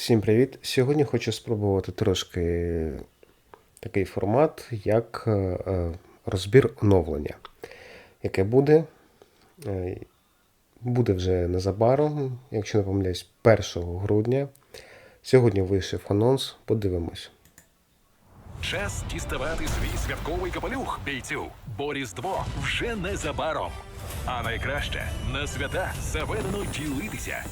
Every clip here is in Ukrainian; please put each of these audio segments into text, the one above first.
Всім привіт! Сьогодні хочу спробувати трошки такий формат, як е, е, розбір оновлення, яке буде. е, Буде вже незабаром, якщо не помиляюсь, 1 грудня. Сьогодні вийшов анонс, подивимось. Час діставати свій святковий капелюх, бійцю, бо Різдво вже незабаром. А найкраще на свята заведено ділитися.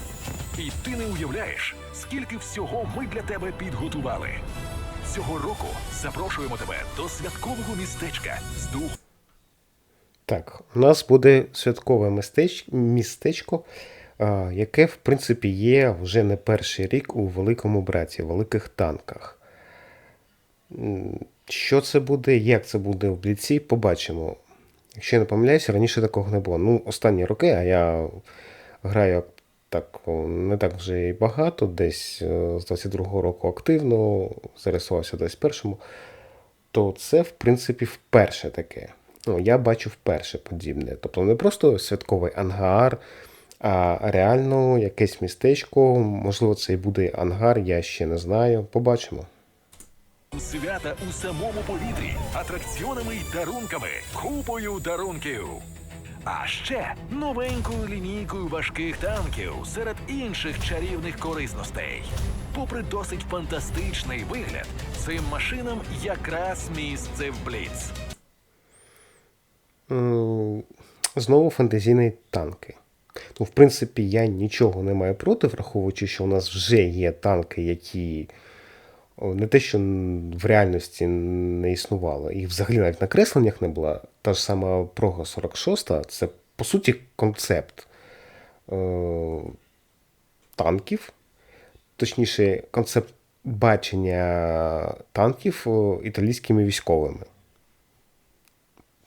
І ти не уявляєш, скільки всього ми для тебе підготували. Цього року запрошуємо тебе до святкового містечка з дух. Так, у нас буде святкове містеч... містечко, а, яке, в принципі, є вже не перший рік у великому браті, великих танках. Що це буде, як це буде в бліці, побачимо. Якщо я не помиляюся, раніше такого не було. Ну, останні роки, а я граю так не так вже і багато, десь е, з 22-го року активно, зареєструвався в 21-му, то це, в принципі, вперше таке. Ну, я бачу вперше подібне. Тобто не просто святковий ангар, а реально якесь містечко. Можливо, це і буде ангар, я ще не знаю. Побачимо. Свята у самому повітрі, атракціонами й дарунками, купою дарунків. А ще новенькою лінійкою важких танків серед інших чарівних корисностей. Попри досить фантастичний вигляд, цим машинам якраз місце в Бліц. Знову фантазійні танки. Ну, в принципі, я нічого не маю проти, враховуючи, що у нас вже є танки, які не те, що в реальності не існувало, їх взагалі навіть на кресленнях не було. Та ж сама Прога 46, це по суті концепт е, танків, точніше, концепт бачення танків е, італійськими військовими.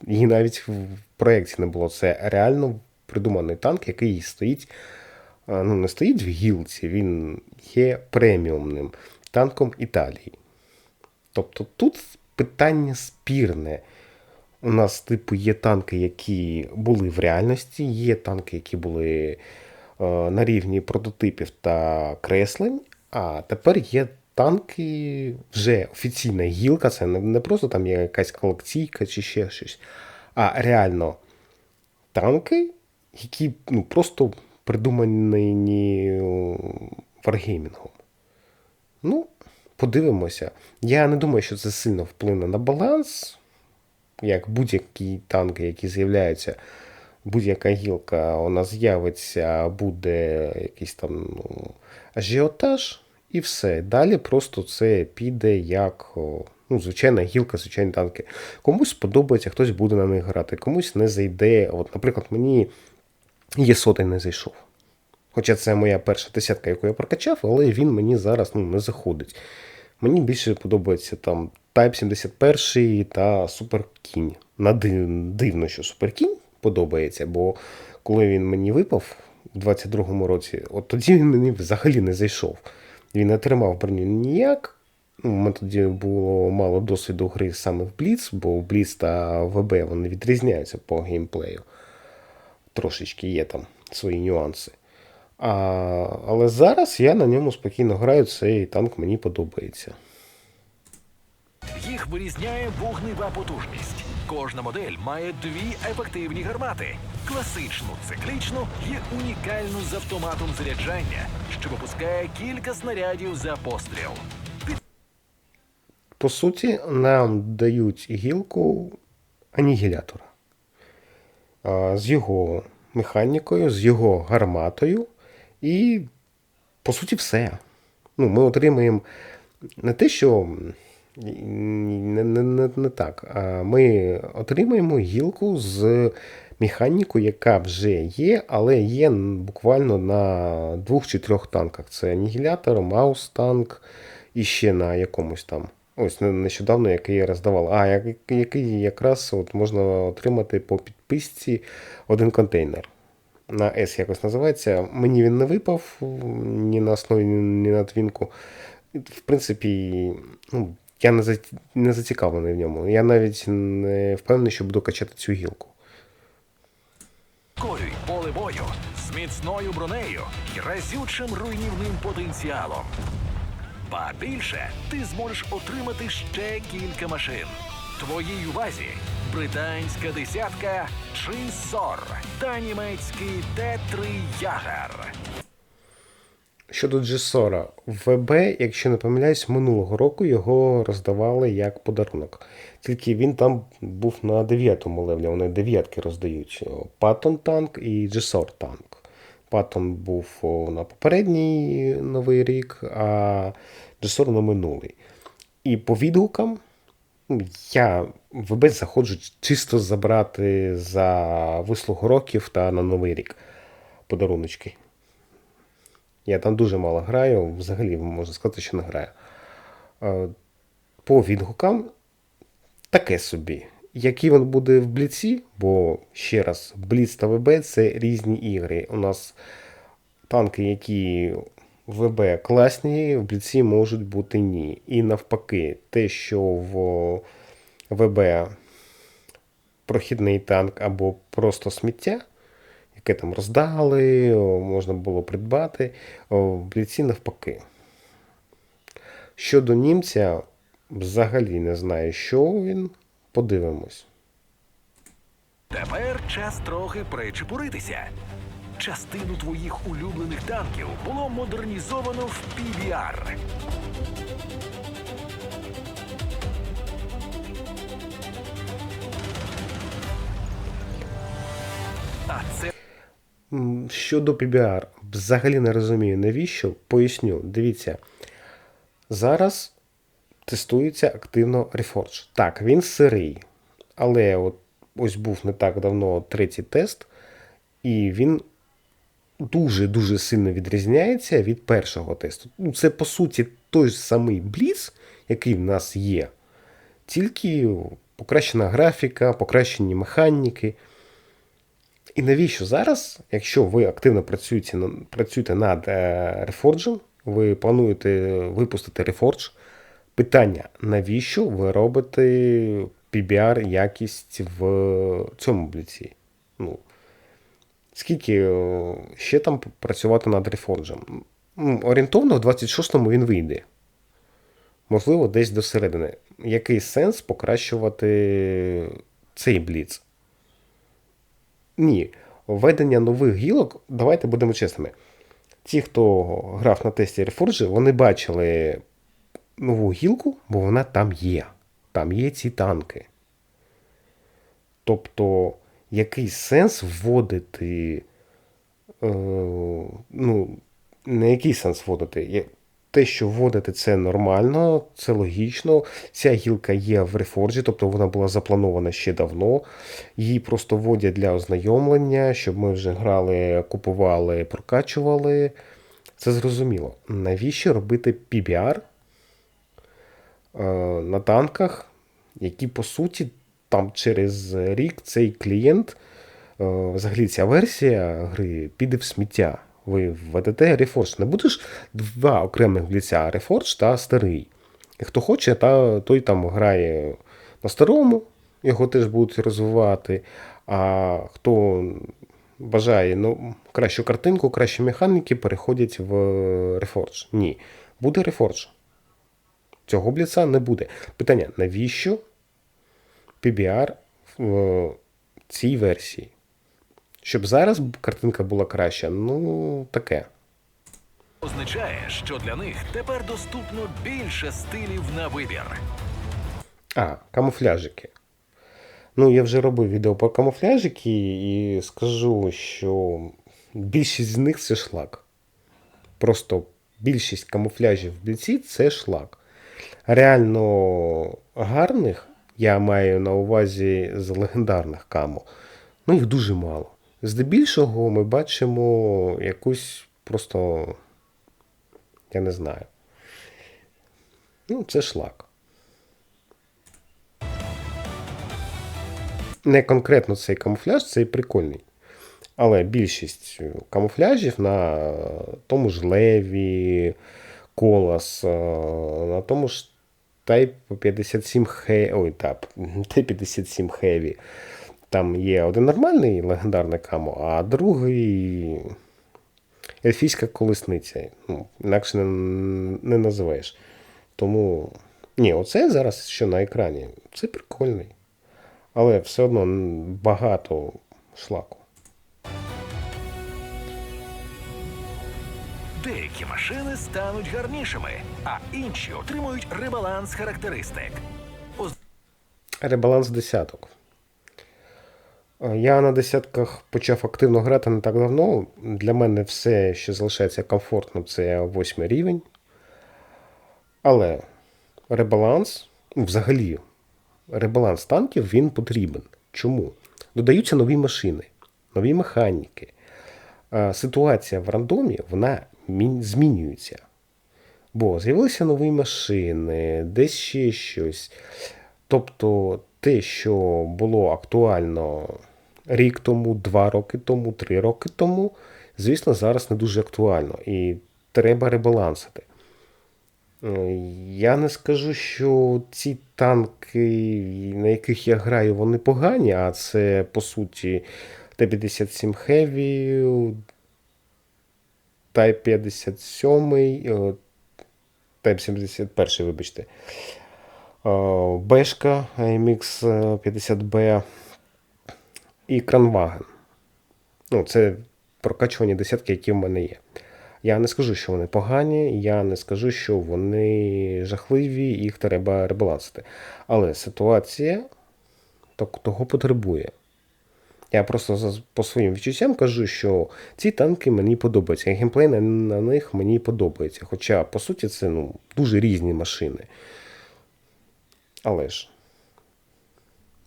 Її навіть в проєкті не було. Це реально придуманий танк, який стоїть, ну, не стоїть в гілці, він є преміумним танком Італії. Тобто тут питання спірне. У нас, типу, є танки, які були в реальності, є танки, які були е, на рівні прототипів та креслень, а тепер є танки, вже офіційна гілка, це не, просто там є якась колекційка чи ще щось, а реально танки, які ну, просто придумані варгеймінгом. Ну, подивимося. Я не думаю, що це сильно вплине на баланс. Як будь-які танки, які з'являються, будь-яка гілка нас з'явиться, буде якийсь там ну, ажіотаж, і все. Далі просто це піде як ну, звичайна гілка, звичайні танки. Комусь сподобається, хтось буде на них грати, комусь не зайде. От, наприклад, мені є сотий не зайшов. Хоча це моя перша десятка, яку я прокачав, але він мені зараз ну, не заходить. Мені більше подобається там Type 71 та Super Кінь. Див- дивно, що Super Кінь подобається, бо коли він мені випав у 22-му році, от тоді він мені взагалі не зайшов. Він не тримав броню ніяк. Ну, У мене тоді було мало досвіду гри саме в Blitz, бо Blitz та ВБ вони відрізняються по геймплею. Трошечки є там свої нюанси. А, але зараз я на ньому спокійно граю, цей танк мені подобається. Їх вирізняє вогнева потужність. Кожна модель має дві ефективні гармати: класичну, циклічну і унікальну з автоматом заряджання, що випускає кілька снарядів за постріл. По суті, нам дають гілку анігілятора. З його механікою, з його гарматою. І, по суті, все. Ну, ми отримаємо не те, що не, не, не, не так, а ми отримаємо гілку з механікою, яка вже є, але є буквально на двох чи трьох танках. Це анігілятор, маус танк і ще на якомусь там. Ось нещодавно, який я роздавав. А, який якраз от можна отримати по підписці один контейнер. На S якось називається. Мені він не випав ні на основі, ні на твінку. В принципі, ну, я не, за, не зацікавлений в ньому. Я навіть не впевнений, що буду качати цю гілку. Корюй поле бою з міцною бронею і разючим руйнівним потенціалом. Ба більше ти зможеш отримати ще кілька машин. Твоїй увазі британська десятка Чинсор та німецький Т3 Ягер. Щодо Джесора, ВБ, якщо не помиляюсь, минулого року його роздавали як подарунок. Тільки він там був на 9 левелі, вони дев'ятки роздають. Паттон танк і Джесор танк. Паттон був на попередній новий рік, а Джесор на минулий. І по відгукам я в ВБ заходжу чисто забрати за вислугу років та на новий рік подаруночки. Я там дуже мало граю, взагалі можна сказати, що не граю. Е, По відгукам таке собі. Який він буде в Бліці, бо ще раз, Бліц та ВБ це різні ігри. У нас танки, які ВБ класні, в Бліці можуть бути ні. І навпаки, те, що в ВБ прохідний танк або просто сміття, яке там роздали, можна було придбати, в Бліці навпаки. Щодо німця, взагалі не знаю, що він. Подивимось. Тепер час трохи причепуритися. Частину твоїх улюблених танків було модернізовано в PBR. А це Щодо PBR, взагалі не розумію, навіщо. Поясню. Дивіться, зараз тестується активно Reforge. Так, він сирий, але от ось був не так давно третій тест, і він дуже-дуже сильно відрізняється від першого тесту. Ну, це, по суті, той самий Бліц, який в нас є, тільки покращена графіка, покращені механіки. І навіщо зараз, якщо ви активно працюєте, працюєте над е, ви плануєте випустити Reforge, питання, навіщо ви робите PBR якість в цьому бліці? Ну, скільки е, ще там працювати над Reforge? Орієнтовно в 26-му він вийде. Можливо, десь до середини. Який сенс покращувати цей бліц? Ні. Введення нових гілок, давайте будемо чесними. Ті, хто грав на тесті Reforge, вони бачили нову гілку, бо вона там є. Там є ці танки. Тобто, який сенс вводити. Е, ну, не який сенс вводити. Те, що вводити, це нормально, це логічно. Ця гілка є в Reforge, тобто вона була запланована ще давно. Її просто вводять для ознайомлення, щоб ми вже грали, купували, прокачували. Це зрозуміло. Навіщо робити PBR е, на танках, які по суті там через рік цей клієнт, е, взагалі ця версія гри піде в сміття. Ви введете Reforge. Не будеш два окремих гліця Reforge та старий. І хто хоче, та, той там грає на старому, його теж будуть розвивати. А хто бажає ну, кращу картинку, кращі механіки, переходять в Reforge. Ні. Буде Reforge. Цього бліца не буде. Питання: навіщо PBR в цій версії? Щоб зараз картинка була краща, ну таке. означає, що для них тепер доступно більше стилів на вибір. А, камуфляжики. Ну, я вже робив відео про камуфляжики і скажу, що більшість з них це шлак. Просто більшість камуфляжів в бліці це шлак. Реально гарних я маю на увазі з легендарних камо. Ну, їх дуже мало. Здебільшого ми бачимо якусь просто. Я не знаю. Ну, це шлак. Не конкретно цей камуфляж, цей прикольний. Але більшість камуфляжів на тому ж леві, колос, е, на тому ж Type 57 Heavy, ой, так, T57 Heavy. Там є один нормальний легендарний камо, а другий ельфійська колесниця. Ну, інакше не, не називаєш. Тому. Ні, оце зараз що на екрані. Це прикольний. Але все одно багато шлаку. Деякі машини стануть гарнішими, а інші отримують ребаланс характеристик. Оз- Ребаланс десяток. Е, Я на десятках почав активно грати не так давно. Для мене все, що залишається комфортно, це восьмий рівень. Але ребаланс, ну, взагалі, ребаланс танків він потрібен. Чому? Додаються нові машини, нові механіки. Е, Ситуація в рандомі вона мін- змінюється. Бо з'явилися нові машини, десь ще щось. Тобто те, що було актуально рік тому, два роки тому, три роки тому, звісно, зараз не дуже актуально. І треба ребалансити. Я не скажу, що ці танки, на яких я граю, вони погані, а це по суті Т-57 Heavy, Type 57, е, Type 71, вибачте. Е, Бешка MX 50B і Кранваген. Ну, це прокачувані десятки, які в мене є. Я не скажу, що вони погані, я не скажу, що вони жахливі, їх треба ребалансити. Але ситуація того потребує. Я просто по своїм відчуттям кажу, що ці танки мені подобаються. і Геймплей на, на них мені подобається. Хоча, по суті, це ну, дуже різні машини. Але ж.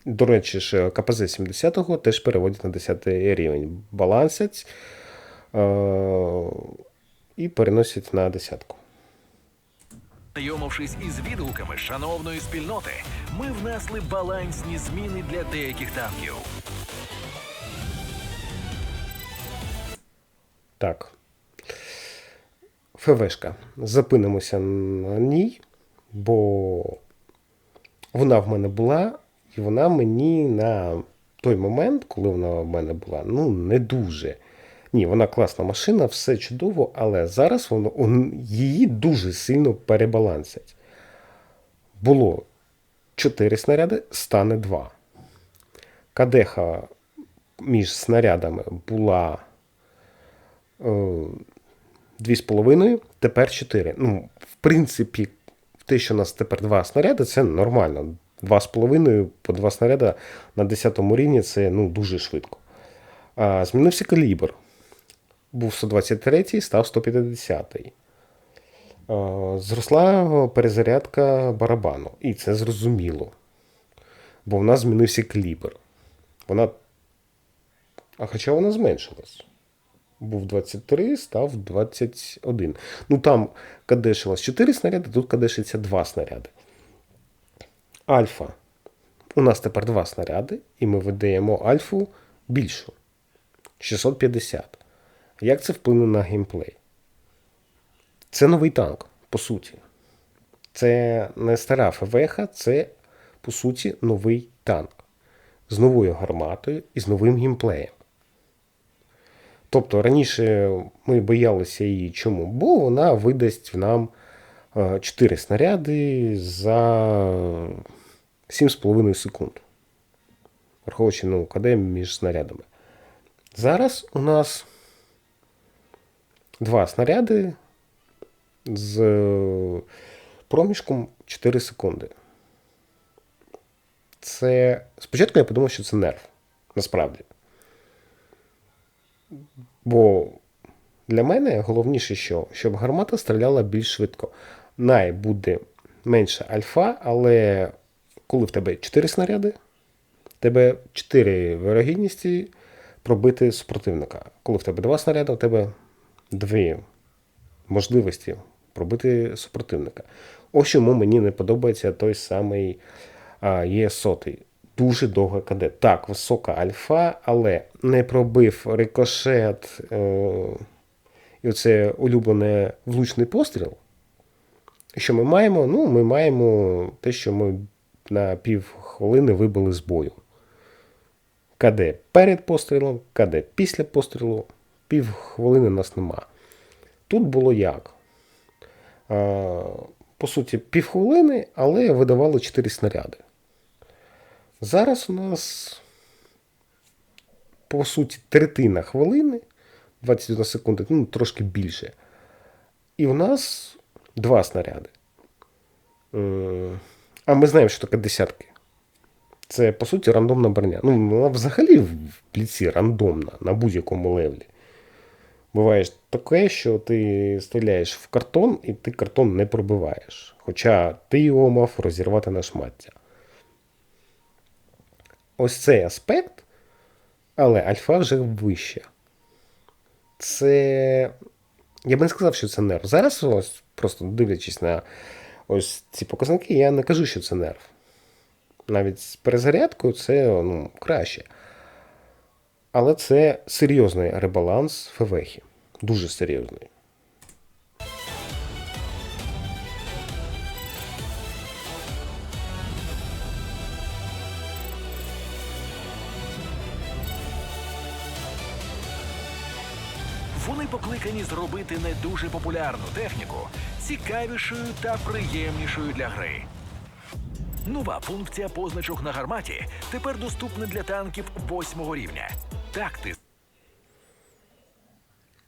До речі, ж КПЗ 70-го теж переводять на 10 рівень. Балансять е- і переносять на десятку. Знайомившись із відгуками шановної спільноти, ми внесли балансні зміни для деяких танків. Так. ФВшка. Запинимося на ній, бо вона в мене була, і вона мені на той момент, коли вона в мене була, ну, не дуже. Ні, вона класна машина, все чудово, але зараз воно, он- її дуже сильно перебалансять. Було 4 снаряди, стане 2. Кадеха між снарядами була е, дві з половиною, тепер 4. Ну, в принципі, те, що у нас тепер два снаряди, це нормально. Два з половиною по два снаряди на 10 рівні це ну, дуже швидко. А, змінився калібр. Був 123-й, став 150. А, зросла перезарядка барабану. І це зрозуміло. Бо в нас змінився калібр. Вона. А хоча вона зменшилась був 23, став 21. Ну там кадешилось 4 снаряди, тут кадешиться 2 снаряди. Альфа. У нас тепер 2 снаряди, і ми видаємо альфу більшу. 650. Як це вплине на геймплей? Це новий танк, по суті. Це не стара ФВХ, це, по суті, новий танк. З новою гарматою і з новим геймплеєм. Тобто раніше ми боялися її чому? Бо вона видасть нам 4 снаряди за 7,5 секунд. Враховуючи ну, КД між снарядами. Зараз у нас два снаряди з е, проміжком 4 секунди. Це. Спочатку я подумав, що це нерв. Насправді. Бо для мене головніше, що щоб гармата стріляла більш швидко. Най буде менше альфа, але коли в тебе 4 снаряди, в тебе 4 вирогідності пробити супротивника. Коли в тебе 2 снаряди, у тебе 2 можливості пробити супротивника. Ось чому мені не подобається той самий є сотий. Дуже довга КД. Так, висока альфа, але не пробив рикошет е, і оце улюблене влучний постріл. Що ми маємо? Ну, ми маємо те, що ми на пів хвилини вибили з бою. КД перед пострілом, КД після пострілу, пів хвилини нас нема. тут було як? По суті, півхвилини, але видавали 4 снаряди. Зараз у нас, по суті, третина хвилини, 21 секунди, ну, трошки більше. І в нас два снаряди. А ми знаємо, що таке десятки. Це, по суті, рандомна броня. Ну, вона взагалі в пліці рандомна на будь-якому левелі. Буває таке, що ти стріляєш в картон, і ти картон не пробиваєш. Хоча ти його мав розірвати на шмаття. Ось цей аспект, але альфа вже вище. Це. Я би не сказав, що це нерв. Зараз, ось, просто дивлячись на ось ці показники, я не кажу, що це нерв. Навіть з перезарядкою це ну, краще. Але це серйозний ребаланс Февехи. Дуже серйозний. Покликані зробити не дуже популярну техніку цікавішою та приємнішою для гри. Нова функція позначок на гарматі тепер доступна для танків восьмого рівня. Так ти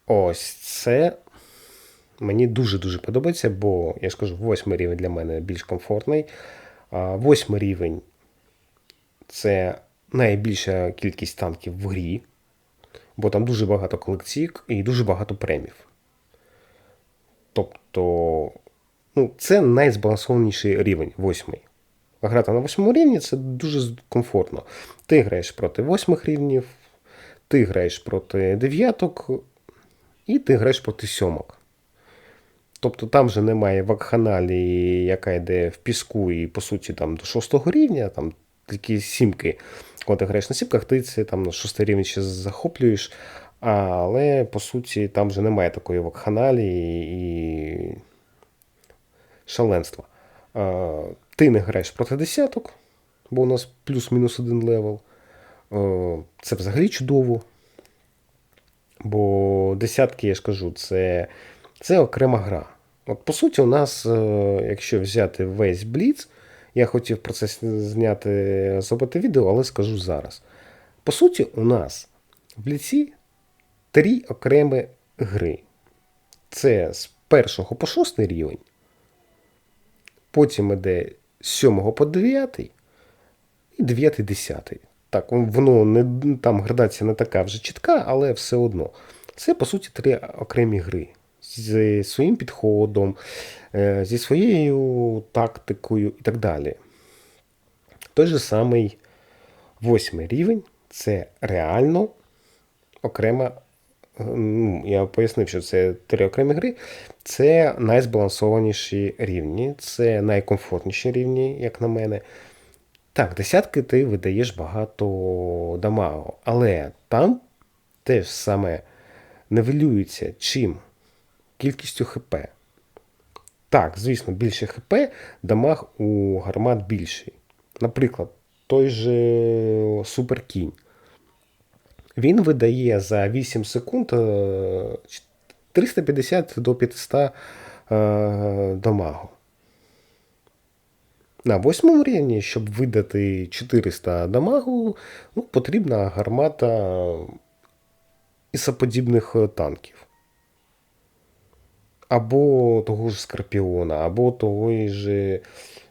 Ось це мені дуже-дуже подобається, бо я ж кажу, восьмий рівень для мене більш комфортний. Восьмий рівень це найбільша кількість танків в грі, бо там дуже багато колекційок і дуже багато премів. Тобто, ну, це найзбалансованіший рівень, восьмий. Грати на восьмому рівні це дуже комфортно. Ти граєш проти восьмих рівнів, ти граєш проти дев'яток, і ти граєш проти сьомок. Тобто там вже немає вакханалії, яка йде в піску, і по суті там до шостого рівня, там такі сімки. Коли ти граєш на сімках, ти це там на шостий рівень ще захоплюєш. Але по суті там вже немає такої вакханалії і шаленства. Ти не граєш проти десяток, бо у нас плюс-мінус один левел. Це взагалі чудово. Бо десятки, я ж кажу, це, це окрема гра. От по суті, у нас, е, якщо взяти весь Бліц, я хотів про це зняти, зробити відео, але скажу зараз. По суті, у нас в Бліці три окремі гри. Це з першого по шостий рівень. Потім іде з 7 по 9 і 9 10. Так, воно не там градація не така вже чітка, але все одно. Це, по суті, три окремі гри зі своїм підходом, е, зі своєю тактикою і так далі. Той же самий восьмий рівень це реально окрема. Ну, Я пояснив, що це три окремі гри. Це найзбалансованіші рівні, це найкомфортніші рівні, як на мене. Так, десятки ти видаєш багато дамагу, але там теж саме нивелюється чим? Кількістю ХП. Так, звісно, більше ХП, дамаг у гармат більший. Наприклад, той же Суперкінь. Він видає за 8 секунд 350 до 500 дамагу. На восьмому рівні, щоб видати 400 дамагу, ну, потрібна гармата ісоподібних танків. Або того ж Скорпіона, або того ж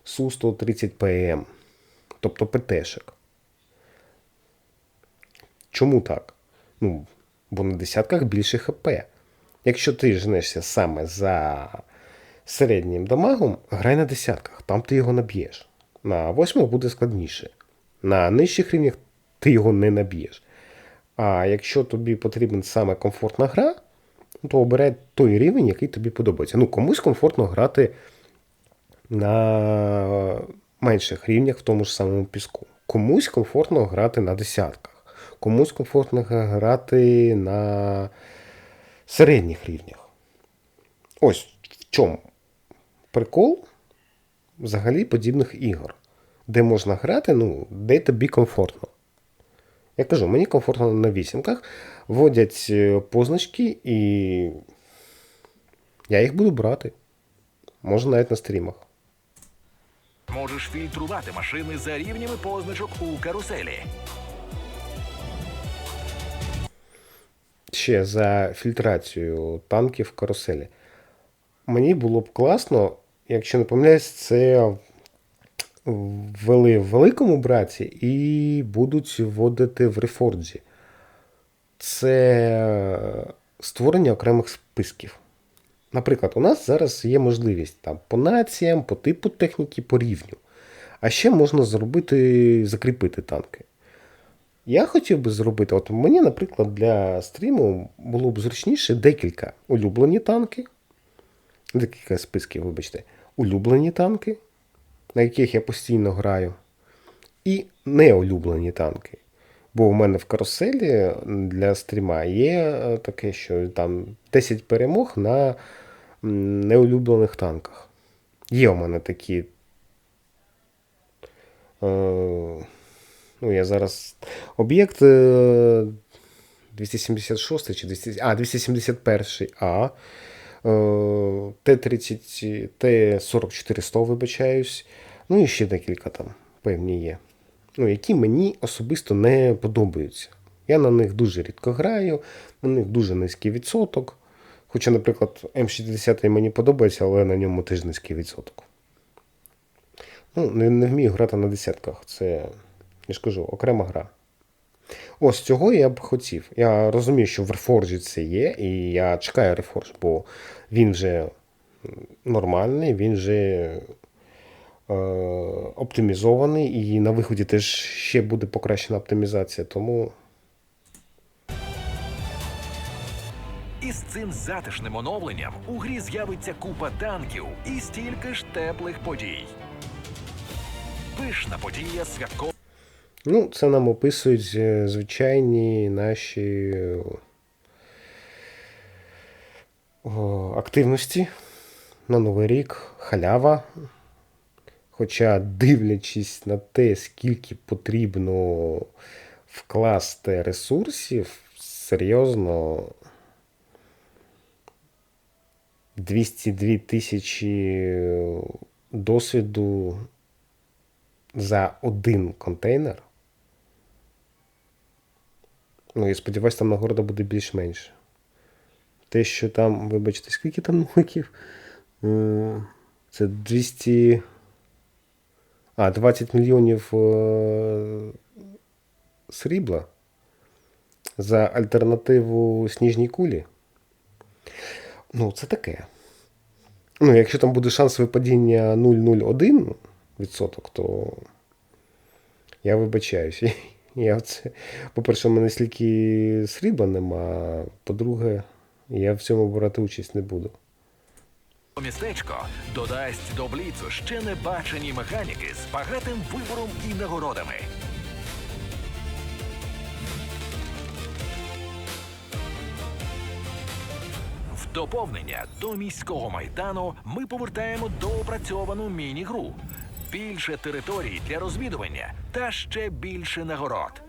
Су-130ПМ, тобто ПТшек. Чому так? Ну, бо на десятках більше ХП. Якщо ти жнешся саме за середнім дамагом, грай на десятках, там ти його наб'єш. На восьмому буде складніше. На нижчих рівнях ти його не наб'єш. А якщо тобі потрібна саме комфортна гра, то обирай той рівень, який тобі подобається. Ну, комусь комфортно грати на менших рівнях в тому ж самому піску. Комусь комфортно грати на десятках, комусь комфортно грати на середніх рівнях. Ось в чому прикол взагалі подібних ігор, де можна грати, ну, де тобі комфортно. Я кажу, мені комфортно на вісімках, вводять позначки і Я їх буду брати. Може навіть на стрімах. Можеш фільтрувати машини за рівнями позначок у каруселі. ще за фільтрацію танків в каруселі. Мені було б класно, якщо не помиляюсь, це ввели в великому браті і будуть вводити в Reforged. Це створення окремих списків. Наприклад, у нас зараз є можливість там, по націям, по типу техніки, по рівню. А ще можна зробити, закріпити танки. Я хотів би зробити, от мені, наприклад, для стріму було б зручніше декілька улюблені танки, декілька списків, вибачте, улюблені танки, на яких я постійно граю, і неулюблені танки. Бо в мене в каруселі для стріма є е, таке, що там 10 перемог на неулюблених танках. Є у мене такі. Е, Ну, я зараз. Об'єкт е, 276 чи 200, а, 271 А. е, Т-30, Т-4400, вибачаюсь. Ну і ще декілька там певні є. Ну, які мені особисто не подобаються. Я на них дуже рідко граю, на них дуже низький відсоток. Хоча, наприклад, М60 мені подобається, але на ньому теж низький відсоток. Ну, не, не вмію грати на десятках. Це, я ж кажу, окрема гра. Ось цього я б хотів. Я розумію, що в Reforged це є, і я чекаю Reforged, бо він вже нормальний, він вже оптимізований, і на виході теж ще буде покращена оптимізація. Тому І з цим затишним оновленням у грі з'явиться купа танків і стільки ж теплих подій. Пишна подія святкового Ну, це нам описують е, звичайні наші активності на Новий рік, халява. Хоча, дивлячись на те, скільки потрібно вкласти ресурсів, серйозно 202 тисячі досвіду за один контейнер. Ну, я сподіваюся, там нагорода буде більш-менш. Те, що там, вибачте, скільки там нуликів? Е, Це 200. А, 20 мільйонів е, срібла за альтернативу сніжній кулі. Ну, це таке. Ну, якщо там буде шанс випадіння 0,01%, то я вибачаюся. Я це, по-перше, у мене стільки срібла нема, по-друге, я в цьому брати участь не буду. Містечко додасть до бліцу ще не бачені механіки з багатим вибором і нагородами. В доповнення до міського майдану ми повертаємо доопрацьовану міні-гру. Більше територій для розвідування та ще більше нагород.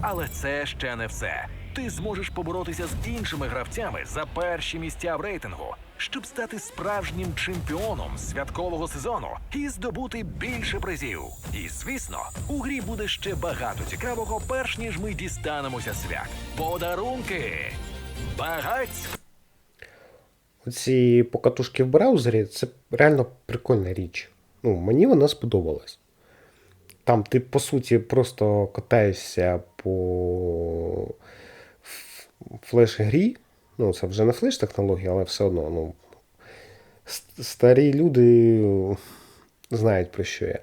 Але це ще не все. Ти зможеш поборотися з іншими гравцями за перші місця в рейтингу, щоб стати справжнім чемпіоном святкового сезону і здобути більше призів. І звісно, у грі буде ще багато цікавого, перш ніж ми дістанемося свят. Подарунки! Багатсько! Оці покатушки в браузері це реально прикольна річ. Ну, мені вона сподобалась. Там ти, по суті, просто катаєшся по флеш-грі. Ну, це вже не флеш-технологія, але все одно. Ну, старі люди знають про що я.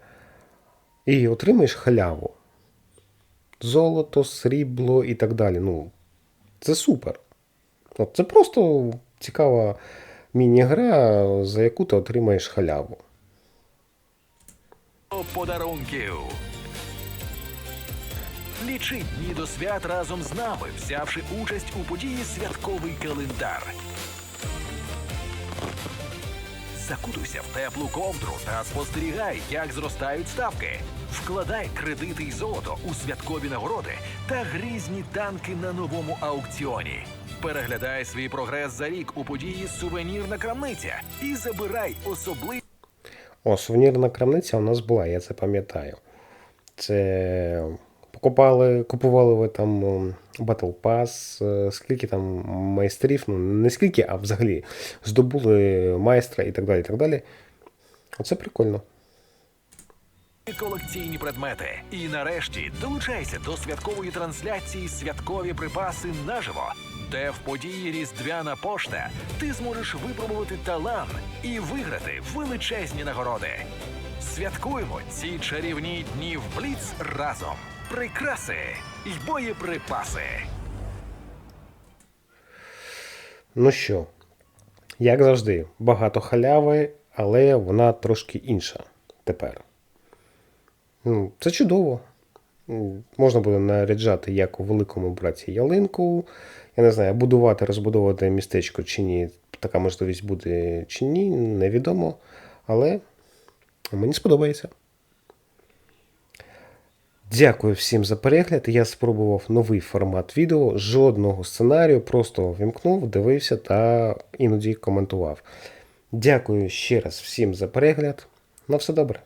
І отримаєш халяву. Золото, срібло і так далі. Ну, це супер. От це просто цікава міні-гра, за яку ти отримаєш халяву. подарунків. Лічи дні до свят разом з нами, взявши участь у події Святковий календар. Закутуйся в теплу ковдру та спостерігай, як зростають ставки. Вкладай кредити й золото у святкові нагороди та грізні танки на новому аукціоні. Переглядай свій прогрес за рік у події Сувенірна крамниця і забирай особливі. О, сувенірна крамниця у нас була, я це пам'ятаю. Це покупали, купували ви там м, Battle Pass, е, скільки там майстрів, ну не скільки, а взагалі здобули майстра і так далі. і так далі. Оце прикольно. Колекційні предмети. І нарешті долучайся до святкової трансляції Святкові припаси наживо, де в події Різдвяна пошта ти зможеш випробувати талант і виграти величезні нагороди. Святкуємо ці чарівні дні в Бліц разом. Прикраси й боєприпаси. Ну що, як завжди, багато халяви, але вона трошки інша тепер. Ну, Це чудово. Можна буде наряджати як у великому браті ялинку. Я не знаю, будувати, розбудовувати містечко чи ні. Така можливість буде чи ні, невідомо. Але мені сподобається. Дякую всім за перегляд. Я спробував новий формат відео, жодного сценарію, просто вімкнув, дивився та іноді коментував. Дякую ще раз всім за перегляд. На все добре.